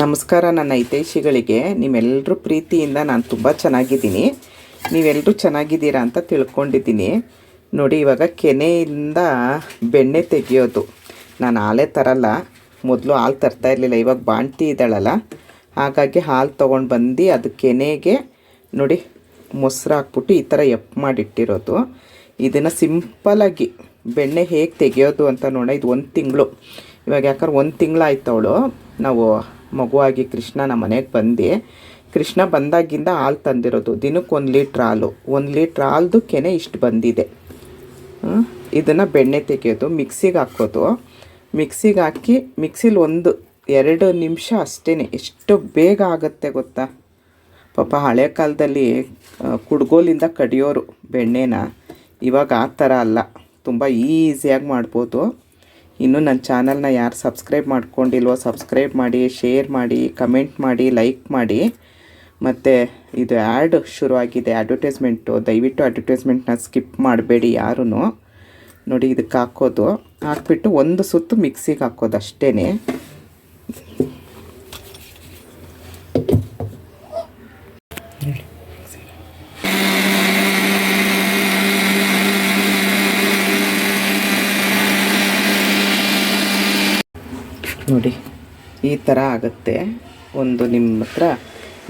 ನಮಸ್ಕಾರ ನನ್ನ ಹಿತೈಷಿಗಳಿಗೆ. ನಿಮ್ಮೆಲ್ಲರೂ ಪ್ರೀತಿಯಿಂದ ನಾನು ತುಂಬ ಚೆನ್ನಾಗಿದ್ದೀನಿ. ನೀವೆಲ್ಲರೂ ಚೆನ್ನಾಗಿದ್ದೀರಾ ಅಂತ ತಿಳ್ಕೊಂಡಿದ್ದೀನಿ. ನೋಡಿ, ಇವಾಗ ಕೆನೆಯಿಂದ ಬೆಣ್ಣೆ ತೆಗೆಯೋದು. ನಾನು ಹಾಲೇ ತರಲ್ಲ. ಮೊದಲು ಹಾಲು ತರ್ತಾ ಇರಲಿಲ್ಲ, ಇವಾಗ ಬಾಣ್ತಿ ಇದ್ದಾಳಲ್ಲ. ಹಾಗಾಗಿ ಹಾಲು ತೊಗೊಂಡು ಬಂದು ಅದು ಕೆನೆಗೆ ನೋಡಿ ಮೊಸರು ಹಾಕ್ಬಿಟ್ಟು ಈ ಥರ ಎಪ್ ಮಾಡಿಟ್ಟಿರೋದು. ಇದನ್ನು ಸಿಂಪಲಾಗಿ ಬೆಣ್ಣೆ ಹೇಗೆ ತೆಗೆಯೋದು ಅಂತ ನೋಡೋಣ. ಇದು ಒಂದು ತಿಂಗಳು. ಇವಾಗ ಯಾಕಂದ್ರೆ ಒಂದು ತಿಂಗಳಾಯ್ತು ಅವಳು. ನಾವು ಮಗುವಾಗಿ ಕೃಷ್ಣ ನಮ್ಮ ಮನೆಗೆ ಬಂದು, ಕೃಷ್ಣ ಬಂದಾಗಿಂದ ಹಾಲು ತಂದಿರೋದು. ದಿನಕ್ಕೆ ಒಂದು ಲೀಟ್ರ್ ಹಾಲು. ಒಂದು ಲೀಟ್ರ್ ಹಾಲ್ದು ಕೆನೆ ಇಷ್ಟು ಬಂದಿದೆ. ಇದನ್ನು ಬೆಣ್ಣೆ ತೆಗೆಯೋದು, ಮಿಕ್ಸಿಗೆ ಹಾಕೋದು. ಮಿಕ್ಸಿಗೆ ಹಾಕಿ, ಮಿಕ್ಸಿಲಿ ಒಂದು ಎರಡು ನಿಮಿಷ ಅಷ್ಟೇ ಎಷ್ಟು ಬೇಗ ಆಗುತ್ತೆ ಗೊತ್ತಾ? ಪಾಪ ಹಳೆ ಕಾಲದಲ್ಲಿ ಕುಡ್ಗೋಲಿಂದ ಕಡಿಯೋರು ಬೆಣ್ಣೆನ. ಇವಾಗ ಆ ಥರ ಅಲ್ಲ. ತುಂಬ ಈಸಿಯಾಗಿ ಮಾಡ್ಬೋದು. ಇನ್ನು ನನ್ನ ಚಾನಲ್ನ ಯಾರು ಸಬ್ಸ್ಕ್ರೈಬ್ ಮಾಡ್ಕೊಂಡಿಲ್ವೋ ಸಬ್ಸ್ಕ್ರೈಬ್ ಮಾಡಿ, ಶೇರ್ ಮಾಡಿ, ಕಮೆಂಟ್ ಮಾಡಿ, ಲೈಕ್ ಮಾಡಿ. ಮತ್ತು ಇದು ಆ್ಯಡ್ ಶುರುವಾಗಿದೆ ಅಡ್ವರ್ಟೈಸ್ಮೆಂಟು. ದಯವಿಟ್ಟು ಅಡ್ವರ್ಟೈಸ್ಮೆಂಟ್ನ ಸ್ಕಿಪ್ ಮಾಡಬೇಡಿ ಯಾರೂ ನೋಡಿ ಇದಕ್ಕೆ ಹಾಕೋದು. ಹಾಕ್ಬಿಟ್ಟು ಒಂದು ಸುತ್ತು ಮಿಕ್ಸಿಗೆ ಹಾಕೋದು ಅಷ್ಟೇ ನೋಡಿ, ಈ ಥರ ಆಗುತ್ತೆ. ಒಂದು ನಿಮ್ಮ ಹತ್ರ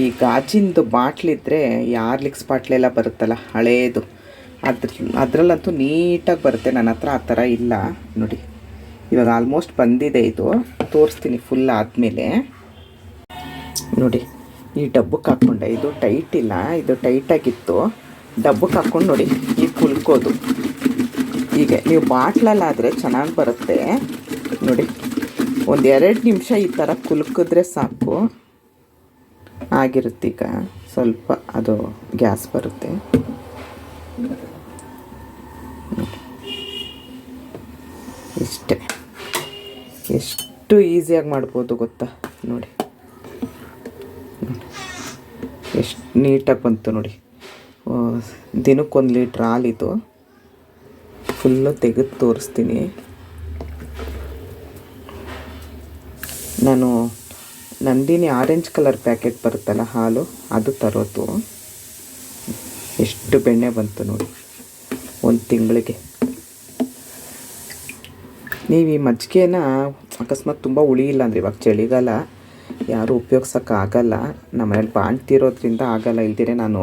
ಈ ಗಾಜಿಂದು ಬಾಟ್ಲಿದ್ರೆ ಯಾರ್ಲಿಕ್ಸ್ ಬಾಟ್ಲೆಲ್ಲ ಬರುತ್ತಲ್ಲ, ಹಳೇದು. ಅದ್ರ, ಅದರಲ್ಲಂತೂ ನೀಟಾಗಿ ಬರುತ್ತೆ, ನನ್ನ ಹತ್ರ ಆ ಥರ ಇಲ್ಲ. ನೋಡಿ, ಇವಾಗ ಆಲ್ಮೋಸ್ಟ್ ಬಂದಿದೆ ಇದು. ತೋರಿಸ್ತೀನಿ ಫುಲ್ ಆದಮೇಲೆ. ನೋಡಿ, ಈ ಡಬ್ಬಕ್ಕೆ ಹಾಕ್ಕೊಂಡೆ ಇದು ಟೈಟ್ ಇಲ್ಲ, ಇದು ಟೈಟಾಗಿತ್ತು ಡಬ್ಬಕ್ಕೆ ಹಾಕ್ಕೊಂಡು ನೋಡಿ, ಈ ಕುಲ್ಕೋದು. ಹೀಗೆ, ನೀವು ಬಾಟ್ಲಲ್ಲಾದರೆ ಚೆನ್ನಾಗಿ ಬರುತ್ತೆ. ನೋಡಿ. ಒಂದು ಎರಡು ನಿಮಿಷ ಈ ಥರ ಕುಲುಕಿದ್ರೆ ಸಾಕು. ಆಗಿರುತ್ತೆ ಈಗ ಸ್ವಲ್ಪ ಅದು ಗ್ಯಾಸ್ ಬರುತ್ತೆ. ಇಷ್ಟೇ. ಎಷ್ಟು ಈಸಿಯಾಗಿ ಮಾಡ್ಬೋದು ಗೊತ್ತಾ? ನೋಡಿ. ಎಷ್ಟು ನೀಟಾಗಿ ಬಂತು ನೋಡಿ. ದಿನಕ್ಕೊಂದು ಲೀಟ್ರ್ ಹಾಲಿದು ಫುಲ್ಲು ತೆಗೆದು ತೋರಿಸ್ತೀನಿ. ನಾನು ನಂದಿನಿ ಆರೆಂಜ್ ಕಲರ್ ಪ್ಯಾಕೆಟ್ ಬರುತ್ತಲ್ಲ ಹಾಲು, ಅದು ತರೋದು. ಎಷ್ಟು ಬೆಣ್ಣೆ ಬಂತು ನೋಡಿ, ಒಂದು ತಿಂಗಳಿಗೆ. ನೀವು ಈ ಮಜ್ಜಿಗೆನ ಅಕಸ್ಮಾತ್ ತುಂಬ ಉಳಿಯಿಲ್ಲ ಅಂದರೆ ಇವಾಗ ಚಳಿಗಾಲ, ಯಾರೂ ನಮ್ಮ ಮನೇಲಿ ಬಾಣ್ತಿರೋದ್ರಿಂದ ಆಗಲ್ಲ ಇಲ್ದಿರೆ ನಾನು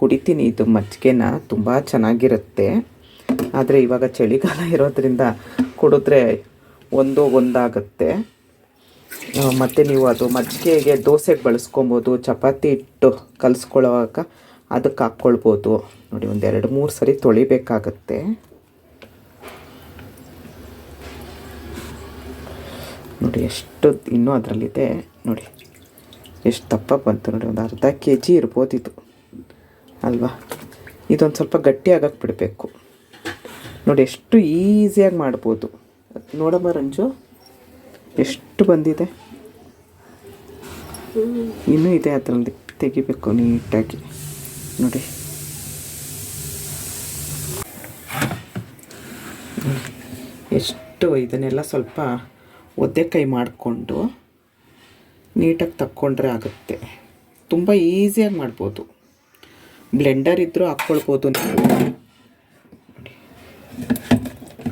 ಕುಡಿತೀನಿ. ಇದು ಮಜ್ಜಿಗೆನ ತುಂಬ ಚೆನ್ನಾಗಿರುತ್ತೆ. ಆದರೆ ಇವಾಗ ಚಳಿಗಾಲ ಇರೋದ್ರಿಂದ ಕುಡಿದ್ರೆ ಒಂದು ಒಂದಾಗುತ್ತೆ. ಮತ್ತೆ ನೀವು ಅದು ಮಜ್ಜಿಗೆಗೆ ದೋಸೆಗೆ ಬಳಸ್ಕೊಬೋದು, ಚಪಾತಿ ಹಿಟ್ಟು ಕಲಿಸ್ಕೊಳ್ಳೋವಾಗ ಅದಕ್ಕೆ ಹಾಕ್ಕೊಳ್ಬೋದು. ನೋಡಿ, ಒಂದು ಎರಡು, ಮೂರು ಸರಿ ತೊಳಿಬೇಕಾಗತ್ತೆ. ನೋಡಿ, ಎಷ್ಟು ಇನ್ನೂ ಅದರಲ್ಲಿದೆ. ನೋಡಿ, ಎಷ್ಟು ದಪ್ಪ ಬಂತು. ನೋಡಿ, ಒಂದು ಅರ್ಧ ಕೆ ಜಿ ಇರ್ಬೋದು ಇದು. ಅಲ್ವಾ? ಇದೊಂದು ಸ್ವಲ್ಪ ಗಟ್ಟಿ ಆಗಕ್ಕೆ ಬಿಡಬೇಕು. ನೋಡಿ, ಎಷ್ಟು ಈಸಿಯಾಗಿ ಮಾಡ್ಬೋದು. ನೋಡಮ್ಮ ರಂಜು. ಎಷ್ಟು ಬಂದಿದೆ? ಇನ್ನೂ ಇದೆ ಅದರಲ್ಲಿ ತೆಗಿಬೇಕು ನೀಟಾಗಿ. ನೋಡಿ. ಎಷ್ಟು ಇದನ್ನೆಲ್ಲ ಸ್ವಲ್ಪ ಒದ್ದೆ ಕೈ ಮಾಡಿಕೊಂಡು ನೀಟಾಗಿ ತಕ್ಕೊಂಡ್ರೆ ಆಗುತ್ತೆ. ತುಂಬ ಈಸಿಯಾಗಿ ಮಾಡ್ಬೋದು. ಬ್ಲೆಂಡರ್ ಇದ್ದರೂ ಹಾಕ್ಕೊಳ್ಬೋದು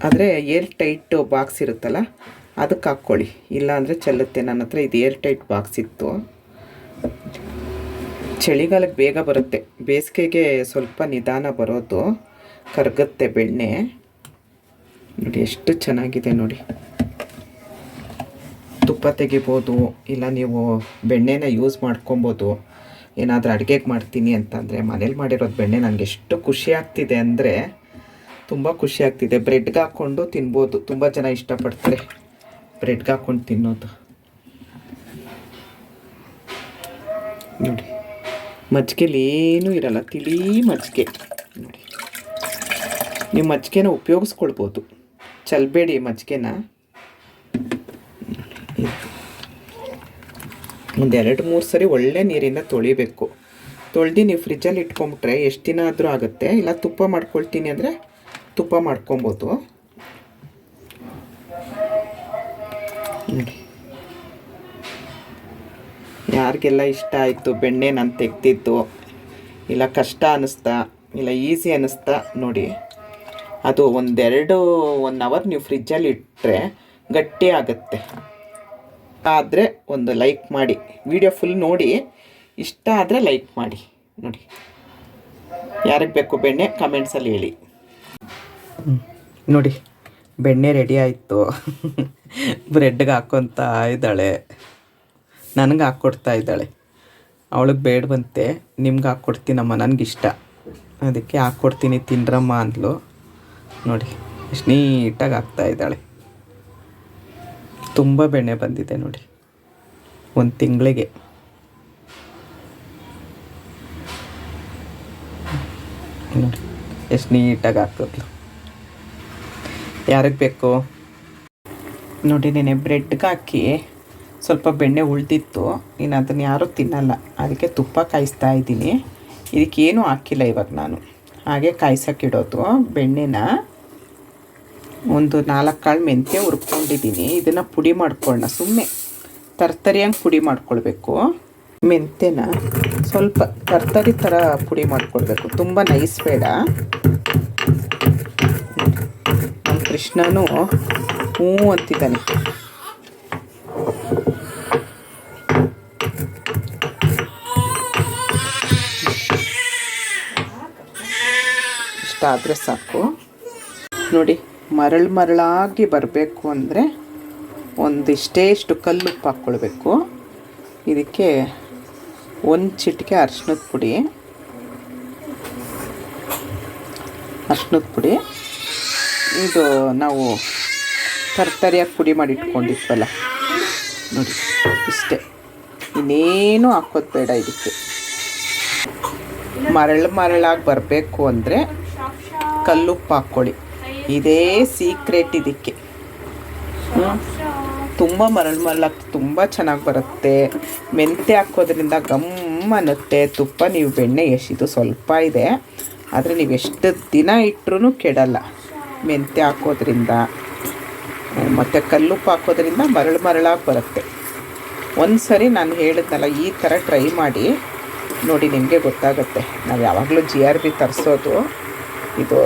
ಆದರೆ ಏರ್ ಟೈಟ್ ಬಾಕ್ಸ್ ಇರುತ್ತಲ್ಲ ಅದಕ್ಕೆ ಹಾಕ್ಕೊಳ್ಳಿ. ಇಲ್ಲಾಂದರೆ ಚೆಲ್ಲುತ್ತೆ. ನನ್ನ ಹತ್ರ ಇದು ಏರ್ ಟೈಟ್ ಬಾಕ್ಸ್ ಇತ್ತು. ಚಳಿಗಾಲಕ್ಕೆ ಬೇಗ ಬರುತ್ತೆ. ಬೇಸಿಗೆಗೆ ಸ್ವಲ್ಪ ನಿಧಾನ ಬರೋದು. ಕರಗುತ್ತೆ ಬೆಣ್ಣೆ. ನೋಡಿ, ಎಷ್ಟು ಚೆನ್ನಾಗಿದೆ ನೋಡಿ. ತುಪ್ಪ ತೆಗಿಬೋದು, ಇಲ್ಲ ನೀವು ಬೆಣ್ಣೆನ ಯೂಸ್ ಮಾಡ್ಕೊಬೋದು. ಏನಾದರೂ ಅಡುಗೆಗೆ ಮಾಡ್ತೀನಿ ಅಂತಂದರೆ, ಮನೇಲಿ ಮಾಡಿರೋದು ಬೆಣ್ಣೆ ನನಗೆ ಎಷ್ಟು ಖುಷಿ ಆಗ್ತಿದೆ ಅಂದರೆ, ತುಂಬ ಖುಷಿ ಆಗ್ತಿದೆ. ಬ್ರೆಡ್ಗೆ ಹಾಕ್ಕೊಂಡು ತಿನ್ಬೋದು. ತುಂಬ ಜನ ಇಷ್ಟಪಡ್ತಾರೆ. ಬ್ರೆಡ್ಗೆ ಹಾಕೊಂಡು ತಿನ್ನೋದು ನೋಡಿ. ಮಜ್ಜಿಗೆಲಿ ಏನೂ ಇರಲ್ಲ, ತಿಳಿ ಮಜ್ಜಿಗೆ. ನೋಡಿ. ನೀವು ಮಜ್ಜಿಗೆನ ಉಪಯೋಗಿಸ್ಕೊಳ್ಬೋದು. ಚಲ್ಬೇಡಿ ಮಜ್ಜಿಗೆನ. ಒಂದೆರಡು ಮೂರು ಸರಿ ಒಳ್ಳೆ ನೀರಿಂದ ತೊಳಿಬೇಕು. ತೊಳೆದು ನೀವು ಫ್ರಿಜ್ಜಲ್ಲಿ ಇಟ್ಕೊಂಬಿಟ್ರೆ ಎಷ್ಟು ದಿನ ಆದರೂ ಆಗುತ್ತೆ. ಇಲ್ಲ ತುಪ್ಪ ಮಾಡ್ಕೊಳ್ತೀನಿ ಅಂದರೆ ತುಪ್ಪ ಮಾಡ್ಕೊಬೋದು. ಯಾರಿಗೆಲ್ಲ ಇಷ್ಟ ಆಯಿತು, ಬೆಣ್ಣೆ ನಾನು ತೆಗ್ದಿದ್ದು, ಇಲ್ಲ ಕಷ್ಟ ಅನ್ನಿಸ್ತಾ ಇಲ್ಲ ಈಸಿ ಅನ್ನಿಸ್ತಾ ನೋಡಿ. ಅದು ಒಂದೆರಡು ಒನ್ ಅವರ್ ನೀವು ಫ್ರಿಜ್ಜಲ್ಲಿ ಇಟ್ಟರೆ ಗಟ್ಟಿ ಆಗುತ್ತೆ. ಆದರೆ ಒಂದು ಲೈಕ್ ಮಾಡಿ ವಿಡಿಯೋ ಫುಲ್ ನೋಡಿ, ಇಷ್ಟ ಆದರೆ ಲೈಕ್ ಮಾಡಿ, ನೋಡಿ. ಯಾರಿಗೆ ಬೇಕು ಬೆಣ್ಣೆ ಕಮೆಂಟ್ಸಲ್ಲಿ ಹೇಳಿ. ನೋಡಿ, ಬೆಣ್ಣೆ ರೆಡಿ ಆಯಿತು. ಬ್ರೆಡ್ಗೆ ಹಾಕ್ಕೊತಾ ಇದ್ದಾಳೆ. ನನಗೆ ಹಾಕ್ಕೊಡ್ತಾ ಇದ್ದಾಳೆ ಅವಳಿಗೆ ಬೇಡವಂತೆ ನಿಮ್ಗೆ ಹಾಕ್ಕೊಡ್ತೀನಮ್ಮ ಇಷ್ಟ ಅದಕ್ಕೆ ಹಾಕ್ಕೊಡ್ತೀನಿ ತಿನ್ರಮ್ಮ ಅಂದ್ಲು. ನೋಡಿ, ಎಷ್ಟು ನೀಟಾಗಿ ಹಾಕ್ತಾ ಇದ್ದಾಳೆ ತುಂಬ ಬೆಣ್ಣೆ ಬಂದಿದೆ ನೋಡಿ, ಒಂದು ತಿಂಗಳಿಗೆ. ನೋಡಿ, ಎಷ್ಟು ನೀಟಾಗಿ ಹಾಕಿದ್ಲು. ಯಾರಿಗೆ ಬೇಕು? ನೋಡಿ, ನೆನೆ ಬ್ರೆಡ್ಗೆ ಹಾಕಿ ಸ್ವಲ್ಪ ಬೆಣ್ಣೆ ಉಳಿದಿತ್ತು ಇನ್ನು ಅದನ್ನು ಯಾರೂ ತಿನ್ನಲ್ಲ. ಅದಕ್ಕೆ ತುಪ್ಪ ಕಾಯಿಸ್ತಾ ಇದ್ದೀನಿ. ಇದಕ್ಕೇನು ಹಾಕಿಲ್ಲ ಇವಾಗ ನಾನು. ಹಾಗೆ ಕಾಯಿಸೋಕ್ಕಿಡೋದು ಬೆಣ್ಣೆನ ಒಂದು ನಾಲ್ಕು ಕಾಳು ಮೆಂತ್ಯ ಹುರ್ಕೊಂಡಿದ್ದೀನಿ. ಇದನ್ನು ಪುಡಿ ಮಾಡ್ಕೊಳ್ಳೋಣ. ಸುಮ್ಮನೆ ತರ್ತರಿಯಂಗೆ ಪುಡಿ ಮಾಡ್ಕೊಳ್ಬೇಕು. ಮೆಂತ್ಯನ ಸ್ವಲ್ಪ ತರ್ತರಿ ಥರ ಪುಡಿ ಮಾಡ್ಕೊಳ್ಬೇಕು. ತುಂಬ ನೈಸ್ ಬೇಡ. ನಮ್ಮ ಕೃಷ್ಣನು ಹ್ಞೂ ಅಂತಿದ್ದಾನೆ. ಆದರೆ ಸಾಕು. ನೋಡಿ, ಮರಳು ಮರಳಾಗಿ ಬರಬೇಕು ಅಂದರೆ ಒಂದಿಷ್ಟೇ ಇಷ್ಟು ಕಲ್ಲುಪ್ಪು ಹಾಕ್ಕೊಳ್ಬೇಕು. ಇದಕ್ಕೆ ಒಂದು ಚಿಟಿಕೆ ಅರ್ಶಿನದ ಪುಡಿ ಅರ್ಶಿನದ ಪುಡಿ. ಇದು ನಾವು ತರ್ತರಿಯಾಗಿ ಪುಡಿ ಮಾಡಿ ಇಟ್ಕೊಂಡಿದ್ವಲ್ಲ, ನೋಡಿ, ಇಷ್ಟೇ. ಇನ್ನೇನು ಹಾಕೋದು ಬೇಡ ಇದಕ್ಕೆ. ಮರಳು ಮರಳಾಗಿ ಬರಬೇಕು ಅಂದರೆ ಕಲ್ಲುಪ್ಪು ಹಾಕ್ಕೊಳ್ಳಿ ಇದೇ ಸೀಕ್ರೆಟ್ ಇದಕ್ಕೆ. ತುಂಬ ಮರಳು ಮರಳಾಗ್ತಿ ತುಂಬ ಚೆನ್ನಾಗಿ ಬರುತ್ತೆ. ಮೆಂತ್ಯ ಹಾಕೋದ್ರಿಂದ ಗಮ್ ಅನ್ನುತ್ತೆ. ತುಪ್ಪ ನೀವು ಬೆಣ್ಣೆ ಎಷ್ಟಿದು ಸ್ವಲ್ಪ ಇದೆ. ಆದರೆ ನೀವು ಎಷ್ಟು ದಿನ ಇಟ್ಟರೂ ಕೆಡಲ್ಲ. ಮೆಂತ್ಯ ಹಾಕೋದ್ರಿಂದ. ಮತ್ತು ಕಲ್ಲುಪ್ಪು ಹಾಕೋದ್ರಿಂದ ಮರಳು ಮರಳಾಗಿ ಬರುತ್ತೆ. ಒಂದು ಸರಿ ನಾನು ಹೇಳಿದ್ನಲ್ಲ, ಈ ಥರ ಟ್ರೈ ಮಾಡಿ. ನೋಡಿ ನಿಮಗೆ ಗೊತ್ತಾಗುತ್ತೆ. ನಾವು ಯಾವಾಗಲೂ ಜಿ ಆರ್ ಬಿ ತರಿಸೋದು. ಇದು.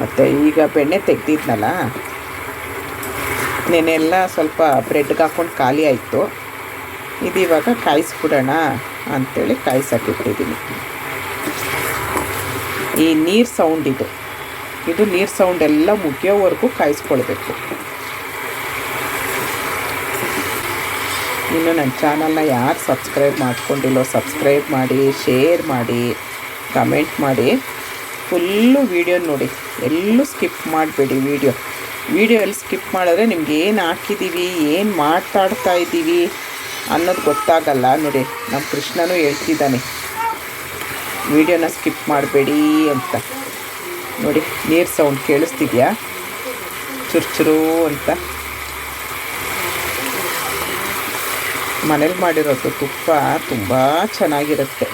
ಮತ್ತು ಈಗ ಬೆಣ್ಣೆ ತೆಗ್ದಿದ್ನಲ್ಲ ನೆನೆಲ್ಲ ಸ್ವಲ್ಪ ಬ್ರೆಡ್ಗೆ ಹಾಕ್ಕೊಂಡು ಖಾಲಿ ಆಯಿತು. ಇದು ಇವಾಗ ಕಾಯಿಸ್ಬಿಡೋಣ ಅಂಥೇಳಿ ಕಾಯಿಸೋಕ್ಕಿಟ್ಟಿದ್ದೀನಿ ಈ ನೀರು ಸೌಂಡ್ ಇದು. ಇದು ನೀರು ಸೌಂಡ್ ಎಲ್ಲ ಮುಗಿಯೋವರೆಗೂ ಕಾಯಿಸ್ಕೊಳ್ಬೇಕು. ಇನ್ನು ನನ್ನ ಚಾನಲ್ನ ಯಾರು ಸಬ್ಸ್ಕ್ರೈಬ್ ಮಾಡ್ಕೊಂಡಿಲ್ಲೋ ಸಬ್ಸ್ಕ್ರೈಬ್ ಮಾಡಿ ಶೇರ್ ಮಾಡಿ ಕಮೆಂಟ್ ಮಾಡಿ. ಫುಲ್ಲು ವೀಡಿಯೋ ನೋಡಿ. ಎಲ್ಲೂ ಸ್ಕಿಪ್ ಮಾಡಬೇಡಿ ವೀಡಿಯೋ ವೀಡಿಯೋ ಎಲ್ಲಿ ಸ್ಕಿಪ್ ಮಾಡಿದ್ರೆ ನಿಮ್ಗೆ ಏನು ಹಾಕಿದ್ದೀವಿ ಏನು ಮಾತಾಡ್ತಾ ಇದ್ದೀವಿ ಅನ್ನೋದು ಗೊತ್ತಾಗಲ್ಲ. ನೋಡಿ ನಮ್ಮ ಕೃಷ್ಣನೂ ಹೇಳ್ತಿದ್ದಾನೆ. ವೀಡಿಯೋನ ಸ್ಕಿಪ್ ಮಾಡಬೇಡಿ ಅಂತ. ನೋಡಿ, ನೀರು ಸೌಂಡ್ ಕೇಳಿಸ್ತಿದ್ಯಾ? ಚುರುಚುರು ಅಂತ. ಮನೇಲಿ ಮಾಡಿರೋದು ತುಪ್ಪ ತುಂಬ ಚೆನ್ನಾಗಿರುತ್ತೆ.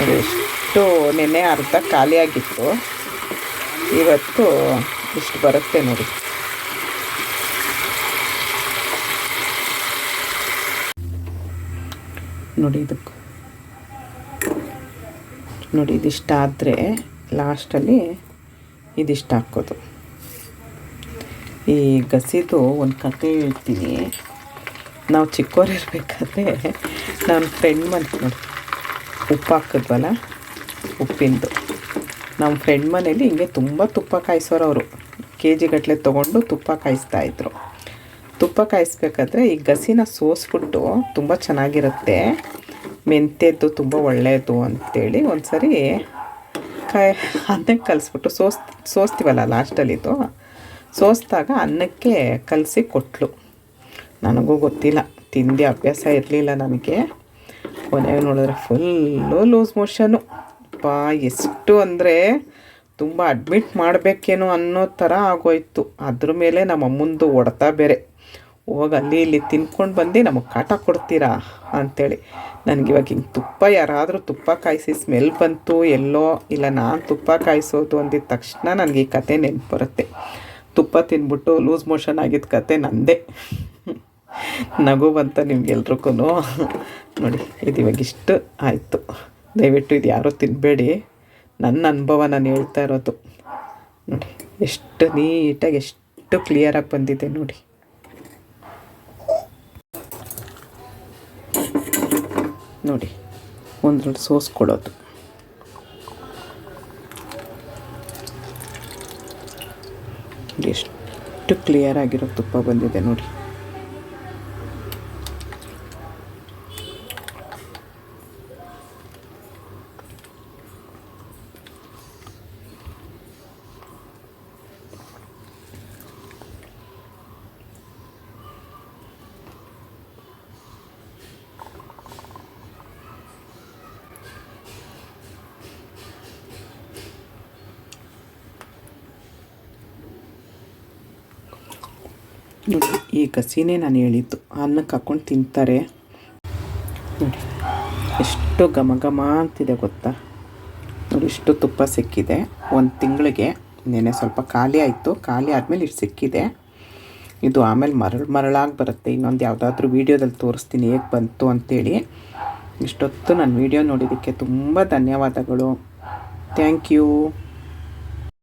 ನೋಡಿ ಎಷ್ಟು ನೆನ್ನೆ ಅರ್ಧ ಖಾಲಿಯಾಗಿತ್ತು. ಇವತ್ತು ಇಷ್ಟು ಬರುತ್ತೆ ನೋಡಿ. ನೋಡಿ ಇದಕ್ಕೆ. ನೋಡಿ ಇದಿಷ್ಟಾದರೆ ಲಾಸ್ಟಲ್ಲಿ ಇದಿಷ್ಟು ಹಾಕೋದು. ಈ ಗಸಿದು ಒಂದು ಕತೆ ಹೇಳ್ತೀನಿ. ನಾವು ಚಿಕ್ಕೋರಿರ್ಬೇಕಾದ್ರೆ ನನ್ನ ಫ್ರೆಂಡ್ ಮನೆ ನೋಡಿ. ಉಪ್ಪು ಹಾಕಿದ್ವಲ್ಲ ಉಪ್ಪಿಂದು. ನಮ್ಮ ಫ್ರೆಂಡ್ ಮನೇಲಿ ಹಿಂಗೆ ತುಂಬ ತುಪ್ಪ ಕಾಯಿಸೋರು ಅವರು ಕೆ ಜಿ ಗಟ್ಟಲೆ ತೊಗೊಂಡು ತುಪ್ಪ ಕಾಯಿಸ್ತಾಯಿದ್ರು ತುಪ್ಪ ಕಾಯಿಸ್ಬೇಕಾದ್ರೆ ಈ ಗಸಿನ ಸೋಸ್ಬಿಟ್ಟು ತುಂಬ ಚೆನ್ನಾಗಿರುತ್ತೆ. ಮೆಂತ್ಯದ್ದು ತುಂಬ ಒಳ್ಳೆಯದು ಅಂತೇಳಿ ಒಂದು ಸರಿ ಕಾಯಿ ಅನ್ನಕ್ಕೆ ಕಲಿಸ್ಬಿಟ್ಟು ಸೋಸ್, ಸೋಸ್ತೀವಲ್ಲ ಲಾಸ್ಟಲ್ಲಿದ್ದು ಸೋಸ್ದಾಗ ಅನ್ನಕ್ಕೆ ಕಲಸಿ ಕೊಟ್ಲು. ನನಗೂ ಗೊತ್ತಿಲ್ಲ. ತಿಂಡಿ ಅಭ್ಯಾಸ ಇರಲಿಲ್ಲ ನನಗೆ. ಕೊನೆಗೆ ನೋಡಿದ್ರೆ ಫುಲ್ಲು ಲೂಸ್ ಮೋಷನು ಪಾ ಎಷ್ಟು ಅಂದರೆ ತುಂಬ ಅಡ್ಮಿಟ್ ಮಾಡಬೇಕೇನೋ ಅನ್ನೋ ಥರ ಆಗೋಯ್ತು. ಅದ್ರ ಮೇಲೆ ನಮ್ಮ ಅಮ್ಮಂದು ಹೊಡ್ತಾ ಬೇರೆ. ಹೋಗಿ ಅಲ್ಲಿ ಇಲ್ಲಿ ತಿನ್ಕೊಂಡು ಬಂದು ನಮಗೆ ಕಾಟ ಕೊಡ್ತೀರಾ ಅಂಥೇಳಿ ನನಗಿವಾಗ ಹಿಂಗೆ ತುಪ್ಪ ಯಾರಾದರೂ ತುಪ್ಪ ಕಾಯಿಸಿ ಸ್ಮೆಲ್ ಬಂತು, ಎಲ್ಲೋ, ಇಲ್ಲ ನಾನು ತುಪ್ಪ ಕಾಯಿಸೋದು ಅಂದಿದ ತಕ್ಷಣ ನನಗೆ ಈ ಕತೆ ನೆನಪು ಬರುತ್ತೆ. ತುಪ್ಪ ತಿನ್ಬಿಟ್ಟು ಲೂಸ್ ಮೋಷನ್ ಆಗಿದ್ದ ಕತೆ ನಂದೇ. ನಗು ಬಂತ ನಿಮ್ಗೆಲ್ರಿಗೂ. ನೋಡಿ ಇದು ಇವಾಗ ಇಷ್ಟು ಆಯಿತು. ದಯವಿಟ್ಟು ಇದು ಯಾರೂ ತಿನ್ನಬೇಡಿ ನನ್ನ ಅನುಭವ ನಾನು ಹೇಳ್ತಾ ಇರೋದು. ನೋಡಿ ಎಷ್ಟು ನೀಟಾಗಿ ಎಷ್ಟು ಕ್ಲಿಯರಾಗಿ ಬಂದಿದೆ ನೋಡಿ. ನೋಡಿ ಒಂದು ಸೋಸ್ ಕೊಡೋದು. ನೋಡಿ, ಎಷ್ಟು ಕ್ಲಿಯರ್ ಆಗಿರೋ ತುಪ್ಪ ಬಂದಿದೆ ನೋಡಿ. ನೋಡಿ, ಈ ಕಸಿನೇ ನಾನು ಹೇಳಿದ್ದು. ಅನ್ನಕ್ಕೆ ಹಾಕ್ಕೊಂಡು ತಿಂತಾರೆ. ನೋಡಿ, ಎಷ್ಟು ಘಮ ಘಮ ಅಂತಿದೆ ಗೊತ್ತಾ? ನೋಡಿ, ಇಷ್ಟು ತುಪ್ಪ ಸಿಕ್ಕಿದೆ. ಒಂದು ತಿಂಗಳಿಗೆ ನೆನೆ ಸ್ವಲ್ಪ ಖಾಲಿ ಆಯಿತು. ಖಾಲಿ ಆದಮೇಲೆ ಇಷ್ಟು ಸಿಕ್ಕಿದೆ. ಇದು ಆಮೇಲೆ ಮರಳು ಮರಳಾಗಿ ಬರುತ್ತೆ. ಇನ್ನೊಂದು ಯಾವುದಾದ್ರೂ ವೀಡಿಯೋದಲ್ಲಿ ತೋರಿಸ್ತೀನಿ ಹೇಗೆ ಬಂತು ಅಂತೇಳಿ. ಇಷ್ಟೊತ್ತು ನಾನು ವೀಡಿಯೋ ನೋಡಿದ್ದಕ್ಕೆ ತುಂಬ ಧನ್ಯವಾದಗಳು. Thank you.